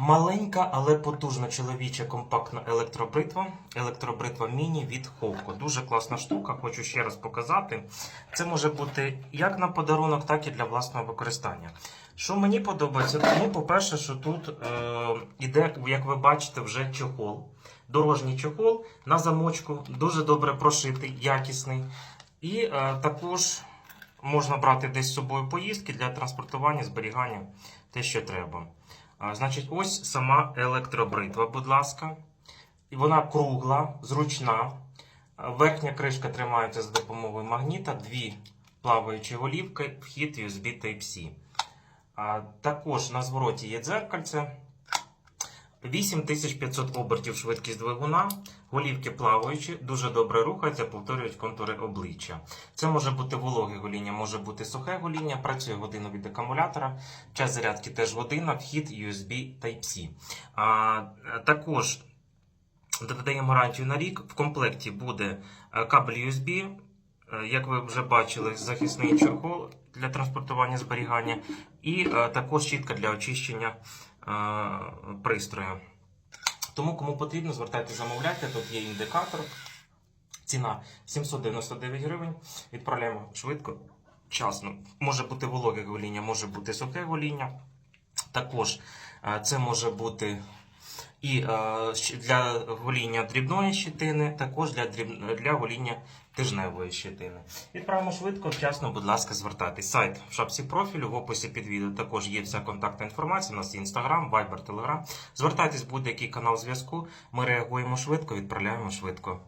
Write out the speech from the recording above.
Маленька, але потужна чоловіча компактна електробритва. Електробритва міні від Ховко. Дуже класна штука, хочу ще раз показати. Це може бути як на подарунок, так і для власного використання. Що мені подобається, ну, по-перше, що тут е, іде, як ви бачите, вже чохол. Дорожній чохол на замочку, дуже добре прошитий, якісний. І е, також можна брати десь з собою поїздки для транспортування, зберігання, те, що треба. Значить, ось сама електробритва, будь ласка. І вона кругла, зручна. Верхня кришка тримається за допомогою магніта, дві плаваючі голівки, вхід USB Type-C. Також на звороті є дзеркальце. 8500 обертів швидкість двигуна, голівки плаваючі, дуже добре рухаються, повторюють контури обличчя. Це може бути вологе гоління, може бути сухе гоління, працює годину від акумулятора, час зарядки теж година, вхід USB Type-C. А, також додаємо гарантію на рік. В комплекті буде е, кабель USB, е, як ви вже бачили, захисний чохол для транспортування зберігання, і е, також щітка для очищення е, пристрою. Тому, кому потрібно, звертайте, замовляйте. Тут є індикатор. Ціна 799 гривень. Відправляємо швидко, вчасно. Може бути вологе гоління, може бути сухе гоління. Також е, це може бути і е, для гоління дрібної щитини, також для, дріб... для гоління тижневої щитини. Відправимо швидко, вчасно, будь ласка, звертайтесь. Сайт в шапці профілю, в описі під відео також є вся контактна інформація. У нас є Instagram, Viber, Telegram. Звертайтесь в будь-який канал зв'язку. Ми реагуємо швидко, відправляємо швидко.